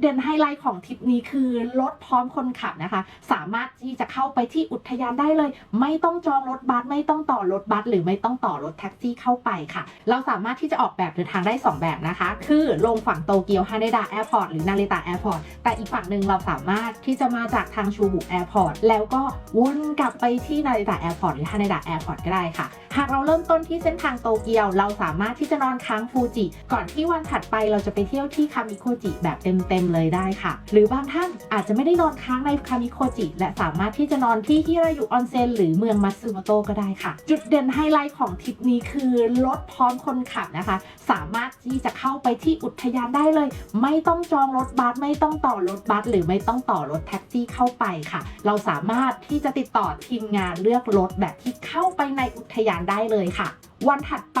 เด่นไฮไลท์ของทริปนี้คือรถพร้อมคนขับนะคะ สามารถที่จะเข้าไปที่อุทยานได้เลย ไม่ต้องจองรถบัสไม่ต้องต่อรถบัสหรือไม่ต้องต่อรถแท็กซี่เข้าไปค่ะ เราสามารถที่จะออกแบบเดินทางได้ 2 แบบนะคะ คือลงฝั่งโตเกียวฮาเนดะแอร์พอร์ตหรือนาริตะแอร์พอร์ตแต่อีกฝั่งหนึ่งเราสามารถที่จะมาจากทางชูบุแอร์พอร์ตแล้วก็วนกลับไปที่นาริตะแอร์พอร์ตหรือฮาเนดะแอร์พอร์ตก็ได้ค่ะหากเราเริ่มต้นที่เส้นทางโตเกียว เราสามารถที่จะนอนค้างฟูจิก่อนที่วันถัดไปเราจะไปเที่ยวที่คามิโคจิแบบเต็มๆเลยได้ค่ะ หรือบางท่านอาจจะไม่ได้นอนค้างในคามิโคจิและสามารถที่จะนอนที่ฮิรายุออนเซ็นหรือเมืองมัตสึโมโตะก็ได้ค่ะ จุดเด่นไฮไลท์ของทริปนี้คือรถพร้อมคนขับนะคะ สามารถที่จะเข้าไปที่อุทยานได้เลย ไม่ต้องจองรถบัสไม่ต้องต่อรถบัสหรือไม่ต้องต่อรถแท็กซี่เข้าไปค่ะ เราสามารถที่จะติดต่อทีมงานเลือกรถแบบที่เข้าไปในอุทยานได้เลยค่ะ วันถัดไป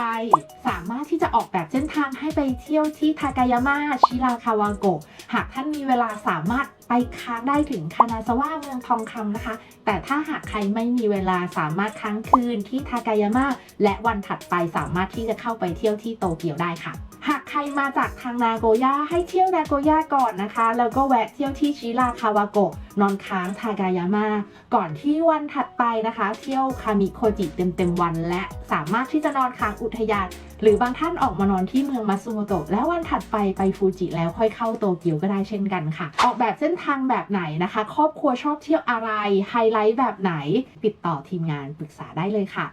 สามารถที่จะออกแบบเส้นทางให้ไปเที่ยวที่ทากายาม่าชิราคาวาโกะหากท่านมีเวลาสามารถไปค้างได้ถึงคานาซาวะเมืองทองคำนะคะ แต่ถ้าหากใครไม่มีเวลาสามารถค้างคืนที่ทากายาม่าและวันถัดไปสามารถที่จะเข้าไปเที่ยวที่โตเกียวได้ค่ะ หากใครมาจากทางนาโกย่าให้เที่ยวนาโกย่าก่อนนะคะ แล้วก็แวะเที่ยวที่ชิราคาวาโกะนอนค้างทากายาม่าก่อนที่วันถัดไปนะคะ เที่ยวคามิโคจิเต็มๆวัน และสามารถที่จะนอนค้างอุทยาน หรือบางท่านออกมานอนที่เมืองมัตสึโมโตะแล้ววันถัดไปไปฟูจิแล้วค่อยเข้าโตเกียวก็ได้เช่นกันค่ะ ออกแบบเส้นทางแบบไหนนะคะ ครอบครัวชอบเที่ยวอะไรไฮไลท์แบบไหน ติดต่อทีมงานปรึกษาได้เลยค่ะ